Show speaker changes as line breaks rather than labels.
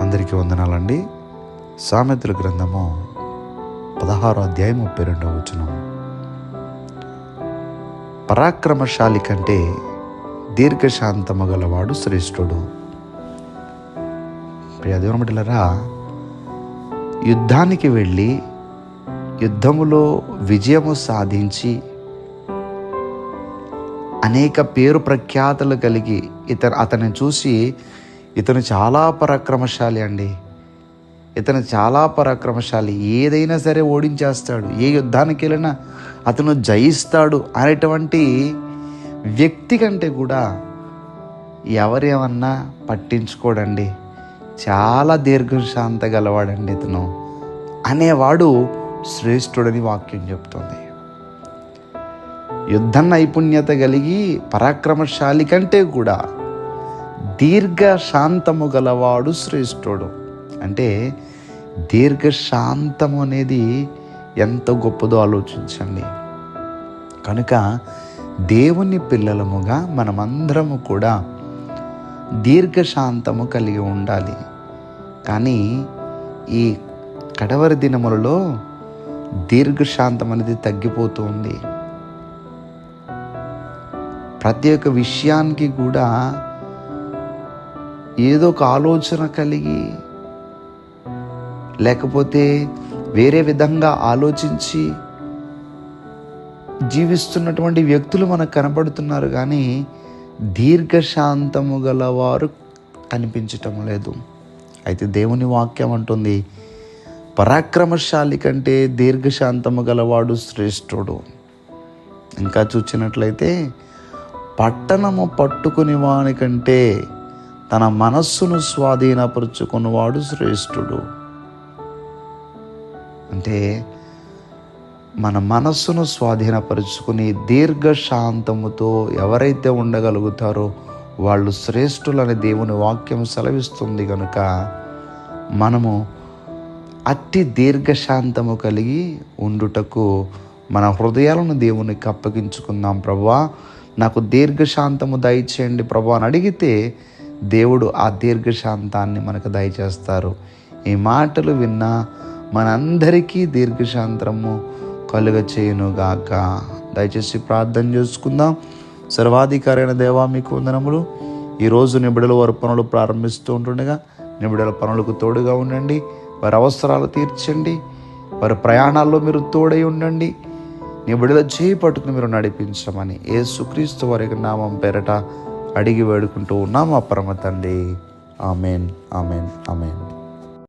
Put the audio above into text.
అందరికీ వందనాలండి. సామెతల గ్రంథము పదహారు అధ్యాయం ముప్పై రెండవ వచనం. పరాక్రమశాలి కంటే దీర్ఘశాంతము గలవాడు శ్రేష్ఠుడు. ప్రియ యుద్ధానికి వెళ్ళి యుద్ధములో విజయము సాధించి అనేక పేరు ప్రఖ్యాతలు కలిగి ఇతను అతన్ని చూసి ఇతను చాలా పరాక్రమశాలి అండి. ఇతను చాలా పరాక్రమశాలి. ఏదైనా సరే ఓడించేస్తాడు. ఏ యుద్ధానికి వెళ్ళినా అతను జయిస్తాడు అనేటువంటి వ్యక్తి కంటే కూడా ఎవరేమన్నా పట్టించుకోడండి. చాలా దీర్ఘశాంత గలవాడండి ఇతను అనేవాడు శ్రేష్ఠుడని వాక్యం చెప్తుంది. యుద్ధ నైపుణ్యత కలిగి పరాక్రమశాలి కంటే కూడా దీర్ఘశాంతము గలవాడు శ్రేష్ఠుడు. అంటే దీర్ఘశాంతము అనేది ఎంత గొప్పదో ఆలోచించండి. కనుక దేవుని పిల్లలముగా మనమందరము కూడా దీర్ఘశాంతము కలిగి ఉండాలి. కానీ ఈ కడవరి దినములలో దీర్ఘశాంతం అనేది తగ్గిపోతుంది ప్రతి ఒక్క విషయానికి కూడా ఏదో ఒక ఆలోచన కలిగి లేకపోతే వేరే విధంగా ఆలోచించి జీవిస్తున్నటువంటి వ్యక్తులు మనకు కనబడుతున్నారు కానీ దీర్ఘశాంతము గలవారు కనిపించటం లేదు. అయితే దేవుని వాక్యం అంటుంది పరాక్రమశాలి కంటే దీర్ఘశాంతము గలవాడు శ్రేష్ఠుడు. ఇంకా చూచినట్లయితే పట్టణము పట్టుకుని వానికంటే తన మనస్సును స్వాధీనపరుచుకున్నవాడు శ్రేష్ఠుడు. అంటే మన మనస్సును స్వాధీనపరుచుకుని దీర్ఘశాంతముతో ఎవరైతే ఉండగలుగుతారో వాళ్ళు శ్రేష్ఠులని దేవుని వాక్యం సెలవిస్తుంది కనుక మనము అట్టి దీర్ఘశాంతము కలిగి ఉండుటకు మన హృదయాలను దేవునికి అప్పగించుకుందాం ప్రభా నాకు దీర్ఘశాంతము దయచేయండి. ప్రభా అని అడిగితే దేవుడు ఆ దీర్ఘశాంతాన్ని మనకు దయచేస్తారు. ఈ మాటలు విన్నా మనందరికీ దీర్ఘశాంతము కలుగ చేయనుగాక దయచేసి ప్రార్థన చేసుకుందాం. సర్వాధికారైన దేవా మీకు వందనములు. ఈరోజు నిబిడల వారి పనులు ప్రారంభిస్తూ ఉంటుండగా నిబిడల పనులకు తోడుగా ఉండండి. వారి అవసరాలు తీర్చండి. వారి ప్రయాణాల్లో మీరు తోడై ఉండండి. నిబిడల చేయి పట్టుకుని మీరు నడిపించమని ఏ సుక్రీస్తు వారి నామం పేరట అడిగి వేడుకుంటూ ఉన్నాం ఆ పరమ తండ్రి. Amen amen amen.